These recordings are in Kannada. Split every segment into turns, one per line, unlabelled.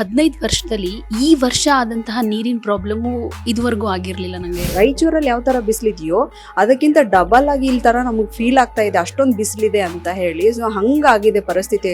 ಹದಿನೈದು ವರ್ಷದಲ್ಲಿ ಈ ವರ್ಷ ಆದಂತಹ ನೀರಿನ ಪ್ರಾಬ್ಲಮ್ಮು ಇದುವರೆಗೂ ಆಗಿರ್ಲಿಲ್ಲ ನನಗೆ
ರಾಯಚೂರಲ್ಲಿ ಯಾವ ತರ ಬಿಸಿಲಿದೆಯೋ ಅದಕ್ಕಿಂತ ಡಬಲ್ ಆಗಿ ಇಲ್ಲಿ ತರ ನಮಗೆ ಫೀಲ್ ಆಗ್ತಾ ಇದೆ ಅಷ್ಟೊಂದು ಬಿಸಿಲಿದೆ ಅಂತ ಹೇಳಿ. ಸೊ ಹಂಗಾಗಿದೆ ಪರಿಸ್ಥಿತಿ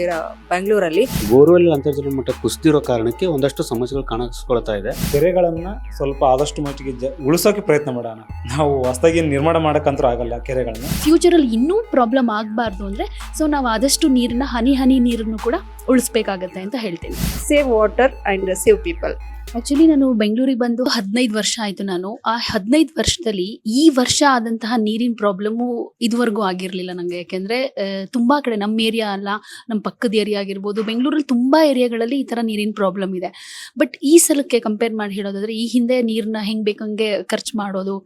ಬೆಂಗಳೂರಲ್ಲಿ.
ಬೋರ್ವೆಲ್ ಅಂತರ್ಜಲ ಮಟ್ಟ ಕುಸಿದಿರೋ ಕಾರಣಕ್ಕೆ ಒಂದಷ್ಟು ಸಮಸ್ಯೆಗಳು ಕಾಣಿಸ್ಕೊಳ್ತಾ ಇದೆ.
ಕೆರೆಗಳನ್ನ ಸ್ವಲ್ಪ ಆದಷ್ಟು ಮಟ್ಟಿಗೆ ಉಳಿಸೋಕೆ ಪ್ರಯತ್ನ ಮಾಡೋಣ. ನಾವು ಹೊಸದಾಗಿ ನಿರ್ಮಾಣ ಮಾಡೋಕ್ಕಂತೂ ಆಗಲ್ಲ ಕೆರೆಗಳನ್ನ.
ಫ್ಯೂಚರಲ್ಲಿ ಇನ್ನೂ ಪ್ರಾಬ್ಲಮ್ ಆಗಬಾರ್ದು ಅಂದ್ರೆ ಸೊ ನಾವು ಆದಷ್ಟು ನೀರನ್ನ ಹನಿ ಹನಿ ನೀರನ್ನು ಕೂಡ ಉಳಿಸ್ಬೇಕಾಗತ್ತೆ ಅಂತ ಹೇಳ್ತೀನಿ.
Save water and save people
actually ನಾನು ಬೆಂಗಳೂರಿಗೆ ಬಂದು ಹದಿನೈದು ವರ್ಷ ಆಯಿತು ನಾನು. ಆ ಹದಿನೈದು ವರ್ಷದಲ್ಲಿ ಈ ವರ್ಷ ಆದಂತಹ ನೀರಿನ ಪ್ರಾಬ್ಲಮ್ಮು ಇದುವರೆಗೂ ಆಗಿರಲಿಲ್ಲ ನನಗೆ ಯಾಕೆಂದ್ರೆ ತುಂಬಾ ಕಡೆ ನಮ್ಮ ಏರಿಯಾ ಅಲ್ಲ ನಮ್ಮ ಪಕ್ಕದ ಏರಿಯಾ ಆಗಿರ್ಬೋದು, ಬೆಂಗಳೂರಲ್ಲಿ ತುಂಬಾ ಏರಿಯಾಗಳಲ್ಲಿ ಈ ತರ ನೀರಿನ ಪ್ರಾಬ್ಲಮ್ ಇದೆ. ಬಟ್ ಈ ಸಲಕ್ಕೆ ಕಂಪೇರ್ ಮಾಡಿ ಹೇಳೋದಾದ್ರೆ, ಈ ಹಿಂದೆ ನೀರನ್ನ ಹೆಂಗ್ ಬೇಕಂಗೆ ಖರ್ಚು ಮಾಡೋದು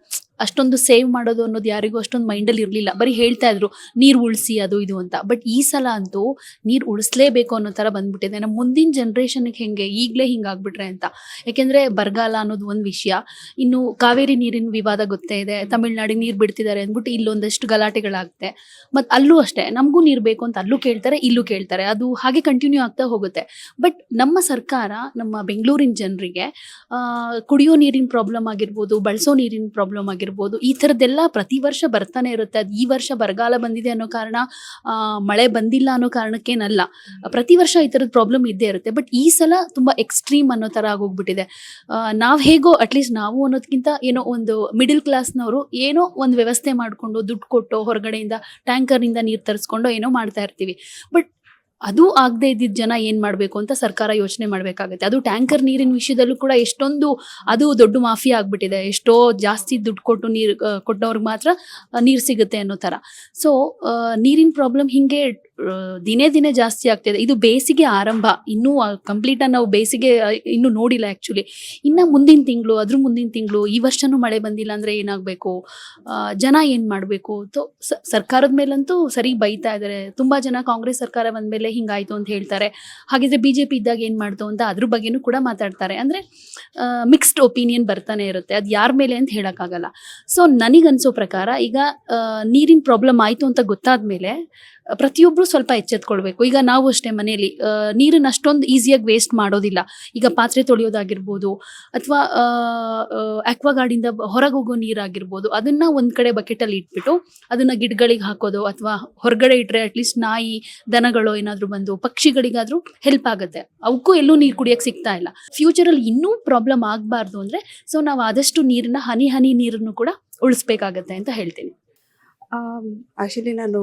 ಅಷ್ಟೊಂದು ಸೇವ್ ಮಾಡೋದು ಅನ್ನೋದು ಯಾರಿಗೂ ಅಷ್ಟೊಂದು ಮೈಂಡಲ್ಲಿ ಇರಲಿಲ್ಲ. ಬರೀ ಹೇಳ್ತಾ ಇದ್ರು, ನೀರು ಉಳಿಸಿ, ಅದು ಇದು ಅಂತ. ಬಟ್ ಈ ಸಲ ಅಂತೂ ನೀರು ಉಳಿಸ್ಲೇಬೇಕು ಅನ್ನೋ ಥರ ಬಂದ್ಬಿಟ್ಟಿದೆ. ನಮ್ಮ ಮುಂದಿನ ಜನ್ರೇಷನ್ಗೆ ಹೆಂಗೆ ಈಗಲೇ ಹಿಂಗಾಗ್ಬಿಟ್ರೆ ಅಂತ. ಯಾಕೆಂದರೆ ಬರಗಾಲ ಅನ್ನೋದು ಒಂದು ವಿಷಯ. ಇನ್ನು ಕಾವೇರಿ ನೀರಿನ ವಿವಾದ ಗೊತ್ತೇ ಇದೆ. ತಮಿಳ್ನಾಡಿಗೆ ನೀರು ಬಿಡ್ತಿದ್ದಾರೆ ಅಂದ್ಬಿಟ್ಟು ಇಲ್ಲೊಂದಷ್ಟು ಗಲಾಟೆಗಳಾಗುತ್ತೆ. ಮತ್ತು ಅಲ್ಲೂ ಅಷ್ಟೇ, ನಮಗೂ ನೀರು ಬೇಕು ಅಂತ ಅಲ್ಲೂ ಕೇಳ್ತಾರೆ, ಇಲ್ಲೂ ಕೇಳ್ತಾರೆ. ಅದು ಹಾಗೆ ಕಂಟಿನ್ಯೂ ಆಗ್ತಾ ಹೋಗುತ್ತೆ. ಬಟ್ ನಮ್ಮ ಸರ್ಕಾರ, ನಮ್ಮ ಬೆಂಗಳೂರಿನ ಜನರಿಗೆ ಕುಡಿಯೋ ನೀರಿನ ಪ್ರಾಬ್ಲಮ್ ಆಗಿರ್ಬೋದು, ಬಳಸೋ ನೀರಿನ ಪ್ರಾಬ್ಲಮ್ ಆಗಿರ್ಬೋದು ಈ ಥರದ್ದೆಲ್ಲ ಪ್ರತಿ ವರ್ಷ ಬರ್ತಾನೆ ಇರುತ್ತೆ. ಅದು ಈ ವರ್ಷ ಬರಗಾಲ ಬಂದಿದೆ ಅನ್ನೋ ಕಾರಣ ಮಳೆ ಬಂದಿಲ್ಲ ಅನ್ನೋ ಕಾರಣಕ್ಕೇನಲ್ಲ. ಪ್ರತಿ ವರ್ಷ ಈ ಥರದ ಪ್ರಾಬ್ಲಮ್ ಇದ್ದೇ ಇರುತ್ತೆ. ಬಟ್ ಈ ಸಲ ತುಂಬ ಎಕ್ಸ್ಟ್ರೀಮ್ ಅನ್ನೋ ಥರ ಆಗೋಗ್ಬಿಟ್ಟಿದೆ. ನಾವು ಹೇಗೋ ಅಟ್ಲೀಸ್ಟ್ ನಾವು ಅನ್ನೋದಕ್ಕಿಂತ ಏನೋ ಒಂದು ಮಿಡಿಲ್ ಕ್ಲಾಸ್ನವರು ಏನೋ ಒಂದು ವ್ಯವಸ್ಥೆ ಮಾಡಿಕೊಂಡು ದುಡ್ಡು ಕೊಟ್ಟು ಹೊರಗಡೆಯಿಂದ ಟ್ಯಾಂಕರ್ನಿಂದ ನೀರು ತರಿಸ್ಕೊಂಡು ಏನೋ ಮಾಡ್ತಾ ಇರ್ತೀವಿ. ಬಟ್ ಅದು ಆಗದೆ ಇದ್ದಿದ್ದ ಜನ ಏನು ಮಾಡಬೇಕು ಅಂತ ಸರ್ಕಾರ ಯೋಚನೆ ಮಾಡಬೇಕಾಗುತ್ತೆ. ಅದು ಟ್ಯಾಂಕರ್ ನೀರಿನ ವಿಷಯದಲ್ಲೂ ಕೂಡ ಎಷ್ಟೊಂದು ಅದು ದೊಡ್ಡ ಮಾಫಿಯಾ ಆಗ್ಬಿಟ್ಟಿದೆ. ಎಷ್ಟೋ ಜಾಸ್ತಿ ದುಡ್ಡು ಕೊಟ್ಟು ನೀರು ಕೊಟ್ಟವ್ರಿಗೆ ಮಾತ್ರ ನೀರು ಸಿಗುತ್ತೆ ಅನ್ನೋ ಥರ. ಸೊ ನೀರಿನ ಪ್ರಾಬ್ಲಮ್ ಹಿಂಗೆ ದಿನೇ ದಿನೇ ಜಾಸ್ತಿ ಆಗ್ತಿದೆ. ಇದು ಬೇಸಿಗೆ ಆರಂಭ. ಇನ್ನೂ ಕಂಪ್ಲೀಟ್ ನಾವು ಬೇಸಿಗೆ ಇನ್ನೂ ನೋಡಿಲ್ಲ ಆ್ಯಕ್ಚುಲಿ ಇನ್ನು ಮುಂದಿನ ತಿಂಗಳು, ಅದ್ರ ಮುಂದಿನ ತಿಂಗಳು, ಈ ವರ್ಷನೂ ಮಳೆ ಬಂದಿಲ್ಲ ಅಂದರೆ ಏನಾಗಬೇಕು? ಜನ ಏನು ಮಾಡಬೇಕು? ಸೊ, ಸರ್ಕಾರದ ಮೇಲಂತೂ ಸರಿ ಬೈತಾ ಇದ್ದಾರೆ ತುಂಬ ಜನ ಕಾಂಗ್ರೆಸ್ ಸರ್ಕಾರ ಬಂದಮೇಲೆ ಹಿಂಗಾಯ್ತು ಅಂತ ಹೇಳ್ತಾರೆ. ಹಾಗಿದ್ರೆ ಪಿ ಇದ್ದಾಗ ಏನ್ ಮಾಡ್ತು ಅಂತ ಅದ್ರ ಬಗ್ಗೆನೂ ಕೂಡ ಮಾತಾಡ್ತಾರೆ. ಅಂದ್ರೆ ಮಿಕ್ಸ್ಡ್ ಒಪಿನಿಯನ್ ಬರ್ತಾನೆ ಇರುತ್ತೆ. ಅದು ಯಾರ ಮೇಲೆ ಅಂತ ಹೇಳೋಕ್ಕಾಗಲ್ಲ. ಸೊ ನನಗನ್ಸೋ ಪ್ರಕಾರ ಈಗ ನೀರಿನ ಪ್ರಾಬ್ಲಮ್ ಆಯ್ತು ಅಂತ ಗೊತ್ತಾದ ಮೇಲೆ ಪ್ರತಿಯೊಬ್ಬರು ಸ್ವಲ್ಪ ಎಚ್ಚೆತ್ಕೊಳ್ಬೇಕು. ಈಗ ನಾವು ಅಷ್ಟೇ ಮನೆಯಲ್ಲಿ ನೀರನ್ನು ಅಷ್ಟೊಂದು ಈಸಿಯಾಗಿ ವೇಸ್ಟ್ ಮಾಡೋದಿಲ್ಲ. ಈಗ ಪಾತ್ರೆ ತೊಳೆಯೋದಾಗಿರ್ಬೋದು, ಅಥವಾ ಆಕ್ವಾಗಾರ್ಡಿಂದ ಹೊರಗೆ ಹೋಗೋ ನೀರಾಗಿರ್ಬೋದು, ಅದನ್ನು ಒಂದು ಕಡೆ ಬಕೆಟಲ್ಲಿ ಇಟ್ಬಿಟ್ಟು, ಅದನ್ನು ಗಿಡಗಳಿಗೆ ಹಾಕೋದು, ಅಥವಾ ಹೊರಗಡೆ ಇಟ್ಟರೆ ಅಟ್ಲೀಸ್ಟ್ ನಾಯಿ, ದನಗಳು ಏನಾದರೂ ಬಂದು, ಪಕ್ಷಿಗಳಿಗಾದರೂ ಹೆಲ್ಪ್ ಆಗುತ್ತೆ. ಅವಕ್ಕೂ ಎಲ್ಲೂ ನೀರು ಕುಡಿಯೋಕ್ಕೆ ಸಿಗ್ತಾ ಇಲ್ಲ. ಫ್ಯೂಚರಲ್ಲಿ ಇನ್ನೂ ಪ್ರಾಬ್ಲಮ್ ಆಗಬಾರ್ದು ಅಂದರೆ ಸೊ ನಾವು ಆದಷ್ಟು ನೀರನ್ನ ಹನಿ ಹನಿ ನೀರನ್ನು ಕೂಡ ಉಳಿಸ್ಬೇಕಾಗತ್ತೆ ಅಂತ ಹೇಳ್ತೀನಿ.
ಆಕ್ಚುಲಿ ನಾನು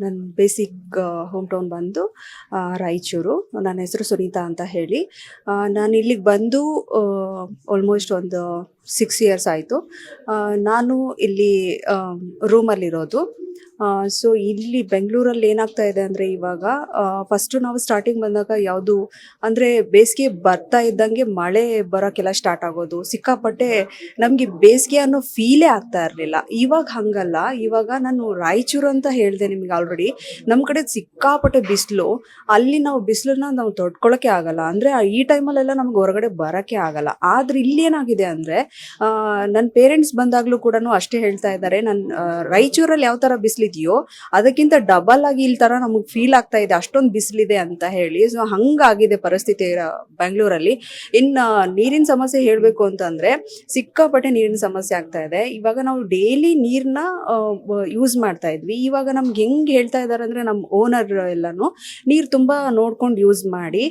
ನನ್ನ ಬೇಸಿಕ್ ಹೋಮ್ ಟೌನ್ ಬಂದು ರಾಯಚೂರು. ನನ್ನ ಹೆಸರು ಸುನೀತಾ ಅಂತ ಹೇಳಿ. ನಾನು ಇಲ್ಲಿಗೆ ಬಂದು ಆಲ್ಮೋಸ್ಟ್ ಒಂದು ಸಿಕ್ಸ್ ಇಯರ್ಸ್ ಆಯಿತು. ನಾನು ಇಲ್ಲಿ ರೂಮಲ್ಲಿರೋದು ಸೊ ಇಲ್ಲಿ ಬೆಂಗಳೂರಲ್ಲಿ ಏನಾಗ್ತಾ ಇದೆ ಅಂದರೆ ಇವಾಗ ಫಸ್ಟು ನಾವು ಸ್ಟಾರ್ಟಿಂಗ್ ಬಂದಾಗ ಯಾವುದು, ಅಂದರೆ ಬೇಸಿಗೆ ಬರ್ತಾ ಇದ್ದಂಗೆ ಮಳೆ ಬರೋಕ್ಕೆಲ್ಲ ಸ್ಟಾರ್ಟ್ ಆಗೋದು. ಸಿಕ್ಕಾಪಟ್ಟೆ ನಮಗೆ ಬೇಸಿಗೆ ಅನ್ನೋ ಫೀಲೇ ಆಗ್ತಾ ಇರಲಿಲ್ಲ. ಇವಾಗ ಹಂಗಲ್ಲ. ಇವಾಗ ನಾನು ರಾಯಚೂರು ಅಂತ ಹೇಳಿದೆ ನಿಮಗೆ ಆಲ್ರೆಡಿ ನಮ್ಮ ಕಡೆ ಸಿಕ್ಕಾಪಟ್ಟೆ ಬಿಸಿಲು. ಅಲ್ಲಿ ನಾವು ಬಿಸಿಲನ್ನ ನಾವು ತೊಡ್ಕೊಳಕ್ಕೆ ಆಗಲ್ಲ. ಅಂದರೆ ಈ ಟೈಮಲ್ಲೆಲ್ಲ ನಮ್ಗೆ ಹೊರಗಡೆ ಬರೋಕ್ಕೆ ಆಗಲ್ಲ. ಆದ್ರೆ ಇಲ್ಲಿ ಏನಾಗಿದೆ ಅಂದರೆ ನನ್ನ ಪೇರೆಂಟ್ಸ್ ಬಂದಾಗಲೂ ಕೂಡ ಅಷ್ಟೇ ಹೇಳ್ತಾ ಇದ್ದಾರೆ. ನನ್ನ ರಾಯಚೂರಲ್ಲಿ ಯಾವ ಥರ ಬಿಸಿಲಿದೆಯೋ, ಅದಕ್ಕಿಂತ ಡಬಲ್ ಆಗಿ ಇಲ್ಲಿ ತರ ನಮಗೆ ಫೀಲ್ ಆಗ್ತಾ ಇದೆ, ಅಷ್ಟೊಂದು ಬಿಸಿಲಿದೆ ಅಂತ ಹೇಳಿ. ಸೊ ಹಂಗಾಗಿದೆ ಪರಿಸ್ಥಿತಿ ಬೆಂಗಳೂರಲ್ಲಿ. ಇನ್ನ ನೀರಿನ ಸಮಸ್ಯೆ ಹೇಳಬೇಕು ಅಂತಂದ್ರೆ, ಸಿಕ್ಕಾಪಟ್ಟೆ ನೀರಿನ ಸಮಸ್ಯೆ ಆಗ್ತಾ ಇದೆ. ಇವಾಗ ನಾವು ಡೈಲಿ ನೀರನ್ನ ಯೂಸ್ ಮಾಡ್ತಾ ಇದ್ವಿ. ಇವಾಗ ನಮ್ಗೆ ಹೆಂಗ್ ಹೇಳ್ತಾ ಇದ್ದಾರೆ ಅಂದ್ರೆ, ನಮ್ ಓನರ್ ಎಲ್ಲಾನು ನೀರು ತುಂಬಾ ನೋಡ್ಕೊಂಡು ಯೂಸ್ ಮಾಡಿ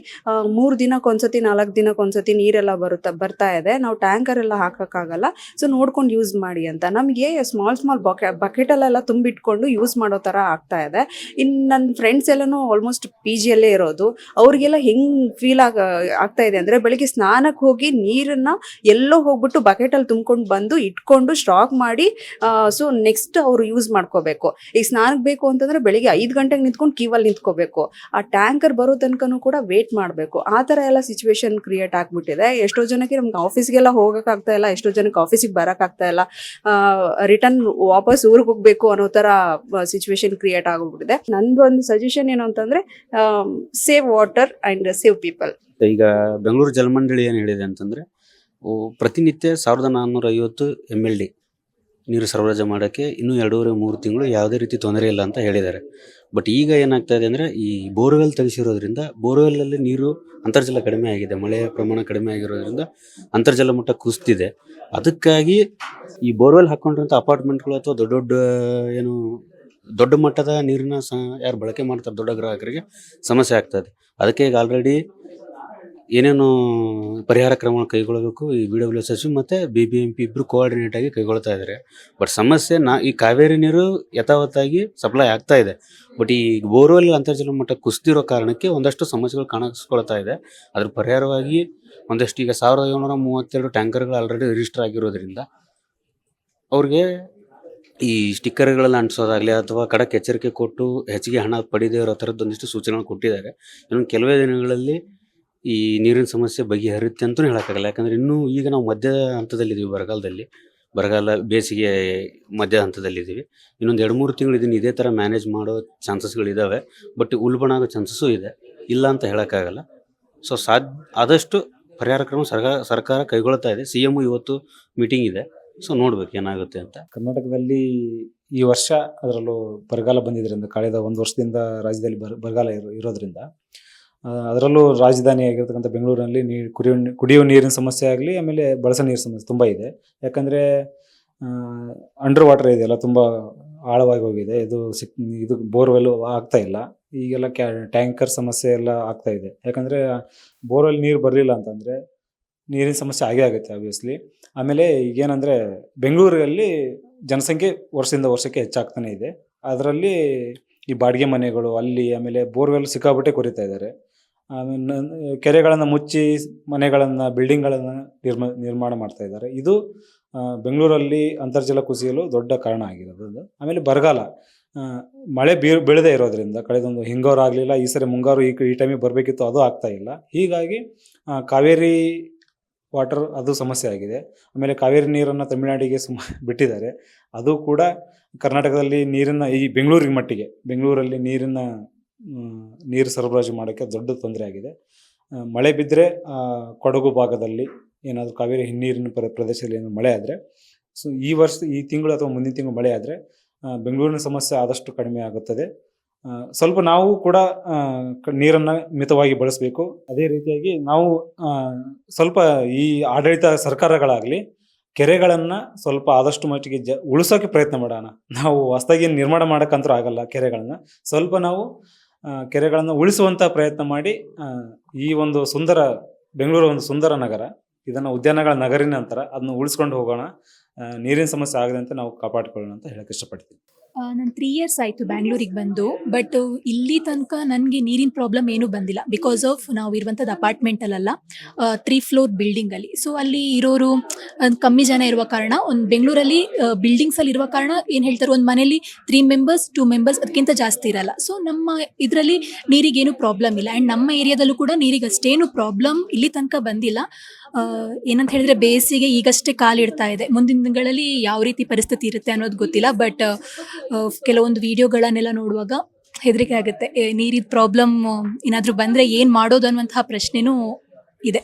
ಮೂರು ದಿನಕ್ಕೊಂದ್ಸತಿ ನಾಲ್ಕು ದಿನಕ್ಕೊಂದ್ಸತಿ ನೀರೆಲ್ಲ ಬರುತ್ತಾ, ಬರ್ತಾ ಇದೆ. ನಾವು ಟ್ಯಾಂಕರ್ ಎಲ್ಲ ಹಾಕೋಕ್ಕಾಗಲ್ಲ ಸೊ ನೋಡ್ಕೊಂಡು ಯೂಸ್ ಮಾಡಿ ಅಂತ. ನಮಗೆ ಸ್ಮಾಲ್ ಸ್ಮಾಲ್ ಬಕೆ ಅಲ್ಲೆಲ್ಲ ತುಂಬಿಟ್ಕೊಂಡು ಯೂಸ್ ಮಾಡೋ ಥರ ಆಗ್ತಾ ಇದೆ. ಇನ್ನು ನನ್ನ ಫ್ರೆಂಡ್ಸ್ ಎಲ್ಲನೂ ಆಲ್ಮೋಸ್ಟ್ ಪಿ ಜಿಯಲ್ಲೇ ಇರೋದು. ಅವ್ರಿಗೆಲ್ಲ ಹೆಂಗೆ ಫೀಲ್ ಆಗ, ಆಗ್ತಾ ಇದೆ ಅಂದರೆ ಬೆಳಿಗ್ಗೆ ಸ್ನಾನಕ್ಕೆ ಹೋಗಿ ನೀರನ್ನು ಎಲ್ಲೋ ಹೋಗ್ಬಿಟ್ಟು ಬಕೆಟಲ್ಲಿ ತುಂಬ್ಕೊಂಡು ಬಂದು ಇಟ್ಕೊಂಡು ಸ್ಟಾಕ್ ಮಾಡಿ ಸೊ ನೆಕ್ಸ್ಟ್ ಅವರು ಯೂಸ್ ಮಾಡ್ಕೋಬೇಕು. ಈಗ ಸ್ನಾನಕ್ಕೆ ಬೇಕು ಅಂತಂದ್ರೆ ಬೆಳಿಗ್ಗೆ ಐದು ಗಂಟೆಗೆ ನಿಂತ್ಕೊಂಡು ಕ್ಯೂವಲ್ಲಿ ನಿಂತ್ಕೋಬೇಕು. ಆ ಟ್ಯಾಂಕರ್ ಬರೋ ತನಕನೂ ಕೂಡ ವೇಟ್ ಮಾಡಬೇಕು. ಆ ಥರ ಎಲ್ಲ ಸಿಚುವೇಶನ್ ಕ್ರಿಯೇಟ್ ಆಗ್ಬಿಟ್ಟಿದೆ. ಎಷ್ಟೋ ಜನಕ್ಕೆ ನಮ್ಗೆ ಆಫೀಸ್ಗೆಲ್ಲ ಹೋಗೋಕ್ಕಾಗ್ತಾ ಇಲ್ಲ, ಎಷ್ಟೋ ಜನಕ್ಕೆ ಆಫೀಸಿಗೆ ಬರೋಕ್ಕಾಗ್ತಾ ಇಲ್ಲ. ರಿಟರ್ನ್ ವಾಪಸ್ ಊರಿಗೆ ಹೋಗಬೇಕು ಅನ್ನೋ ಥರ ಸಿಚುವೇಶನ್ ಕ್ರಿಯೇಟ್ ಆಗೋಗ್ಬಿಟ್ಟಿದೆ. ನಂದು ಒಂದು ಸಜೆಷನ್ ಏನು ಅಂತಂದ್ರೆ save water and save people
ಈಗ ಬೆಂಗಳೂರು ಜಲಮಂಡಳಿ ಏನು ಹೇಳಿದೆ ಅಂತಂದ್ರೆ ಪ್ರತಿನಿತ್ಯ ಸಾವಿರದ ನಾನ್ನೂರ ಐವತ್ತು ಎಂ ಎಲ್ ಡಿ ನೀರು ಸರಬರಾಜು ಮಾಡೋಕ್ಕೆ ಇನ್ನೂ ಎರಡೂವರೆ, ಮೂರು ತಿಂಗಳು ಯಾವುದೇ ರೀತಿ ತೊಂದರೆ ಇಲ್ಲ ಅಂತ ಹೇಳಿದ್ದಾರೆ. ಬಟ್ ಈಗ ಏನಾಗ್ತಾ ಇದೆ ಅಂದರೆ, ಈ ಬೋರ್ವೆಲ್ ತೆಗೆಸಿರೋದ್ರಿಂದ ಬೋರ್ವೆಲ್ಲಲ್ಲಿ ನೀರು ಅಂತರ್ಜಲ ಕಡಿಮೆ ಆಗಿದೆ. ಮಳೆಯ ಪ್ರಮಾಣ ಕಡಿಮೆ ಆಗಿರೋದ್ರಿಂದ ಅಂತರ್ಜಲ ಮಟ್ಟ ಕುಸಿದಿದೆ. ಅದಕ್ಕಾಗಿ ಈ ಬೋರ್ವೆಲ್ ಹಾಕ್ಕೊಂಡಿರೋಂಥ ಅಪಾರ್ಟ್ಮೆಂಟ್ಗಳು ಅಥವಾ ದೊಡ್ಡ ದೊಡ್ಡ ಏನು ದೊಡ್ಡ ಮಟ್ಟದ ನೀರಿನ ಸ ಯಾರು ಬಳಕೆ ಮಾಡ್ತಾರೆ ದೊಡ್ಡ ಗ್ರಾಹಕರಿಗೆ ಸಮಸ್ಯೆ ಆಗ್ತದೆ ಅದಕ್ಕೆ ಈಗ ಆಲ್ರೆಡಿ ಏನೇನು ಪರಿಹಾರ ಕ್ರಮಗಳು ಕೈಗೊಳ್ಳಬೇಕು ಈ ಬಿ ಡಬ್ಲ್ಯೂ ಎಸ್ ಮತ್ತು ಬಿ ಬಿ ಎಂ ಪಿ ಇಬ್ಬರು ಕೋಆರ್ಡಿನೇಟ್ ಆಗಿ ಕೈಗೊಳ್ತಾ ಇದ್ದಾರೆ ಬಟ್ ಸಮಸ್ಯೆ ನಾ, ಈ ಕಾವೇರಿ ನೀರು ಯಥಾವತ್ತಾಗಿ ಸಪ್ಲೈ ಆಗ್ತಾ ಇದೆ. ಬಟ್ ಈ ಬೋರ್ವೆಲ್ ಅಂತರ್ಜಲ ಮಟ್ಟ ಕುಸಿದಿರೋ ಕಾರಣಕ್ಕೆ ಒಂದಷ್ಟು ಸಮಸ್ಯೆಗಳು ಕಾಣಿಸ್ಕೊಳ್ತಾ ಇದೆ. ಅದ್ರ ಪರಿಹಾರವಾಗಿ ಒಂದಷ್ಟು ಈಗ ಸಾವಿರದ ಏಳ್ನೂರ ಮೂವತ್ತೆರಡು ಟ್ಯಾಂಕರ್ಗಳು ಆಲ್ರೆಡಿ ರಿಜಿಸ್ಟರ್ ಆಗಿರೋದ್ರಿಂದ ಅವ್ರಿಗೆ ಈ ಸ್ಟಿಕ್ಕರ್ಗಳನ್ನು ಅಂಟಿಸೋದಾಗಲಿ ಅಥವಾ ಖಡಕ್ ಎಚ್ಚರಿಕೆ ಕೊಟ್ಟು ಹೆಚ್ಚಿಗೆ ಹಣ ಪಡೆದೇ ಇರೋ ಥರದ್ದು ಒಂದಿಷ್ಟು ಸೂಚನೆಗಳು ಕೊಟ್ಟಿದ್ದಾರೆ. ಇನ್ನೊಂದು ಕೆಲವೇ ದಿನಗಳಲ್ಲಿ ಈ ನೀರಿನ ಸಮಸ್ಯೆ ಬಗೆಹರಿಯುತ್ತೆ ಅಂತಲೂ ಹೇಳೋಕ್ಕಾಗಲ್ಲ. ಯಾಕಂದರೆ ಇನ್ನೂ ಈಗ ನಾವು ಮಧ್ಯ ಹಂತದಲ್ಲಿದ್ದೀವಿ, ಬರಗಾಲದಲ್ಲಿ. ಬರಗಾಲ ಬೇಸಿಗೆ ಮಧ್ಯ ಹಂತದಲ್ಲಿದ್ದೀವಿ. ಇನ್ನೊಂದು ಎರಡು ಮೂರು ತಿಂಗಳು ಇದನ್ನು ಇದೇ ಥರ ಮ್ಯಾನೇಜ್ ಮಾಡೋ ಚಾನ್ಸಸ್ಗಳಿದ್ದಾವೆ ಬಟ್ ಉಲ್ಬಣ ಆಗೋ ಚಾನ್ಸಸ್ಸೂ ಇದೆ. ಇಲ್ಲ ಅಂತ ಹೇಳೋಕ್ಕಾಗಲ್ಲ. ಸೊ ಸಾಧ್ಯ ಆದಷ್ಟು ಪರಿಹಾರ ಕ್ರಮ ಸರ್ಕಾರ ಸರ್ಕಾರ ಕೈಗೊಳ್ತಾ ಇದೆ. ಸಿ ಎಂ ಇವತ್ತು ಮೀಟಿಂಗ್ ಇದೆ. ಸೊ ನೋಡ್ಬೇಕು ಏನಾಗುತ್ತೆ ಅಂತ.
ಕರ್ನಾಟಕದಲ್ಲಿ ಈ ವರ್ಷ ಅದರಲ್ಲೂ ಬರಗಾಲ ಬಂದಿದ್ದರಿಂದ ಕಳೆದ ಒಂದು ವರ್ಷದಿಂದ ರಾಜ್ಯದಲ್ಲಿ ಬರ, ಬರಗಾಲ ಇರೋ, ಇರೋದ್ರಿಂದ ಅದರಲ್ಲೂ ರಾಜಧಾನಿ ಆಗಿರ್ತಕ್ಕಂಥ ಬೆಂಗಳೂರಿನಲ್ಲಿ ನೀರು, ಕುಡಿಯೋ ನೀ- ಕುಡಿಯೋ ನೀರಿನ ಸಮಸ್ಯೆ ಆಗಲಿ, ಆಮೇಲೆ ಬಳಸೋ ನೀರಿನ ಸಮಸ್ಯೆ ತುಂಬ ಇದೆ. ಯಾಕಂದರೆ ಅಂಡರ್ ವಾಟರ್ ಇದೆಯಲ್ಲ ತುಂಬ ಆಳವಾಗಿ ಹೋಗಿದೆ. ಇದು ಸಿಕ್, ಇದು ಬೋರ್ವೆಲ್ ಆಗ್ತಾ ಇಲ್ಲ. ಈಗೆಲ್ಲ ಕ್ಯಾ, ಟ್ಯಾಂಕರ್ ಸಮಸ್ಯೆ ಎಲ್ಲ ಆಗ್ತಾ ಇದೆ. ಯಾಕಂದರೆ, ಬೋರ್ವೆಲ್ ನೀರು ಬರಲಿಲ್ಲ ಅಂತಂದರೆ ನೀರಿನ ಸಮಸ್ಯೆ ಆಗೇ ಆಗುತ್ತೆ ಆಬ್ವಿಯಸ್ಲಿ ಆಮೇಲೆ ಈಗೇನಂದರೆ, ಬೆಂಗಳೂರಲ್ಲಿ ಜನಸಂಖ್ಯೆ ವರ್ಷದಿಂದ ವರ್ಷಕ್ಕೆ ಹೆಚ್ಚಾಗ್ತಾನೆ ಇದೆ. ಅದರಲ್ಲಿ ಈ ಬಾಡಿಗೆ ಮನೆಗಳು, ಅಲ್ಲಿ, ಆಮೇಲೆ ಬೋರ್ವೆಲ್ ಸಿಕ್ಕಾಬಿಟ್ಟೆ ಕೊರಿತಾ ಇದ್ದಾರೆ. ಆಮೇಲೆ ಕೆರೆಗಳನ್ನು ಮುಚ್ಚಿ ಮನೆಗಳನ್ನು ಬಿಲ್ಡಿಂಗ್ಗಳನ್ನು ನಿರ್ಮ, ನಿರ್ಮಾಣ ಮಾಡ್ತಾ ಇದ್ದಾರೆ. ಇದು ಬೆಂಗಳೂರಲ್ಲಿ ಅಂತರ್ಜಲ ಕುಸಿಯಲು ದೊಡ್ಡ ಕಾರಣ ಆಗಿರೋದು ಆಮೇಲೆ ಬರಗಾಲ ಮಳೆ ಬೀ, ಬೀಳದೇ ಇರೋದ್ರಿಂದ, ಕಳೆದೊಂದು ಹಿಂಗಾರು ಆಗಲಿಲ್ಲ, ಈ ಸರಿ ಮುಂಗಾರು ಈ ಈ ಟೈಮಿಗೆ ಬರಬೇಕಿತ್ತು, ಅದು ಆಗ್ತಾ ಇಲ್ಲ. ಹೀಗಾಗಿ ಕಾವೇರಿ ವಾಟರ್ ಅದು ಸಮಸ್ಯೆ ಆಗಿದೆ. ಆಮೇಲೆ ಕಾವೇರಿ ನೀರನ್ನು ತಮಿಳುನಾಡಿಗೆ ಸುಮ, ಬಿಟ್ಟಿದ್ದಾರೆ. ಅದು ಕೂಡ ಕರ್ನಾಟಕದಲ್ಲಿ ನೀರಿನ, ಈ ಬೆಂಗಳೂರಿಗೆ ಮಟ್ಟಿಗೆ, ಬೆಂಗಳೂರಲ್ಲಿ ನೀರಿನ ನೀರು ಸರಬರಾಜು ಮಾಡೋಕ್ಕೆ ದೊಡ್ಡ ತೊಂದರೆ ಆಗಿದೆ. ಮಳೆ ಬಿದ್ದರೆ ಕೊಡಗು ಭಾಗದಲ್ಲಿ ಏನಾದರೂ ಕಾವೇರಿ ಹಿನ್ನೀರಿನ ಪ್ರ, ಪ್ರದೇಶದಲ್ಲಿ ಏನು ಮಳೆ ಆದರೆ, ಸೊ ಈ ವರ್ಷ, ಈ ತಿಂಗಳು ಅಥವಾ ಮುಂದಿನ ತಿಂಗಳು ಮಳೆ ಆದರೆ ಬೆಂಗಳೂರಿನ ಸಮಸ್ಯೆ ಆದಷ್ಟು ಕಡಿಮೆ ಆಗುತ್ತದೆ. ಸ್ವಲ್ಪ ನಾವು ಕೂಡ ನೀರನ್ನು ಮಿತವಾಗಿ ಬಳಸಬೇಕು. ಅದೇ ರೀತಿಯಾಗಿ ನಾವು ಸ್ವಲ್ಪ ಈ ಆಡಳಿತ ಸರ್ಕಾರಗಳಾಗಲಿ, ಕೆರೆಗಳನ್ನು ಸ್ವಲ್ಪ ಆದಷ್ಟು ಮಟ್ಟಿಗೆ ಜ, ಉಳಿಸೋಕೆ ಪ್ರಯತ್ನ ಮಾಡೋಣ. ನಾವು ಹೊಸದಾಗಿ ನಿರ್ಮಾಣ ಮಾಡೋಕ್ಕಂತೂ ಆಗಲ್ಲ ಕೆರೆಗಳನ್ನು. ಸ್ವಲ್ಪ ನಾವು ಕೆರೆಗಳನ್ನು ಉಳಿಸುವಂಥ ಪ್ರಯತ್ನ ಮಾಡಿ ಈ ಒಂದು ಸುಂದರ, ಬೆಂಗಳೂರು ಒಂದು ಸುಂದರ ನಗರ, ಇದನ್ನು ಉದ್ಯಾನಗಳ ನಗರಿನ ನಂತರ ಅದನ್ನು ಉಳಿಸ್ಕೊಂಡು ಹೋಗೋಣ. ನೀರಿನ ಸಮಸ್ಯೆ ಆಗದಂತೆ ನಾವು ಕಾಪಾಡಿಕೊಳ್ಳೋಣ ಅಂತ ಹೇಳಕ್ಕೆ ಇಷ್ಟಪಡ್ತೀನಿ.
ನಾನು ತ್ರೀ ಇಯರ್ಸ್ ಆಯಿತು ಬ್ಯಾಂಗ್ಳೂರಿಗೆ ಬಂದು ಬಟ್ ಇಲ್ಲಿ ತನಕ ನನಗೆ ನೀರಿನ ಪ್ರಾಬ್ಲಮ್ ಏನೂ ಬಂದಿಲ್ಲ. ಬಿಕಾಸ್ ಆಫ್ ನಾವು ಇರುವಂಥದ್ದು ಅಪಾರ್ಟ್ಮೆಂಟಲ್ಲ ತ್ರೀ ಫ್ಲೋರ್ ಬಿಲ್ಡಿಂಗಲ್ಲಿ ಸೊ ಅಲ್ಲಿ. ಇರೋರು ಕಮ್ಮಿ ಜನ ಇರುವ ಕಾರಣ, ಒಂದು ಬೆಂಗಳೂರಲ್ಲಿ ಬಿಲ್ಡಿಂಗ್ಸಲ್ಲಿ ಇರುವ ಕಾರಣ ಏನು ಹೇಳ್ತಾರೆ, ಒಂದು ಮನೇಲಿ ತ್ರೀ ಮೆಂಬರ್ಸ್ ಟೂ ಮೆಂಬರ್ಸ್ ಅದಕ್ಕಿಂತ ಜಾಸ್ತಿ ಇರಲ್ಲ. ಸೊ ನಮ್ಮ ಇದರಲ್ಲಿ ನೀರಿಗೇನು ಪ್ರಾಬ್ಲಮ್ ಇಲ್ಲ. ಆ್ಯಂಡ್ ನಮ್ಮ ಏರಿಯಾದಲ್ಲೂ ಕೂಡ ನೀರಿಗೆ ಅಷ್ಟೇನು ಪ್ರಾಬ್ಲಮ್ ಇಲ್ಲಿ ತನಕ ಬಂದಿಲ್ಲ. ಏನಂತ ಹೇಳಿದ್ರೆ ಬೇಸಿಗೆ ಈಗಷ್ಟೇ ಕಾಲಿಡ್ತಾ ಇದೆ. ಮುಂದಿನ ದಿನಗಳಲ್ಲಿ ಯಾವ ರೀತಿ ಪರಿಸ್ಥಿತಿ ಇರುತ್ತೆ ಅನ್ನೋದು ಗೊತ್ತಿಲ್ಲ ಬಟ್ ಕೆಲವೊಂದು ವಿಡಿಯೋಗಳನ್ನೆಲ್ಲ ನೋಡುವಾಗ ಹೆದರಿಕೆ ಆಗುತ್ತೆ. ನೀರಿನ ಪ್ರಾಬ್ಲಮ್ ಏನಾದರೂ ಬಂದರೆ ಏನು ಮಾಡೋದು ಅನ್ನುವಂತಹ ಪ್ರಶ್ನೆನೂ ಇದೆ.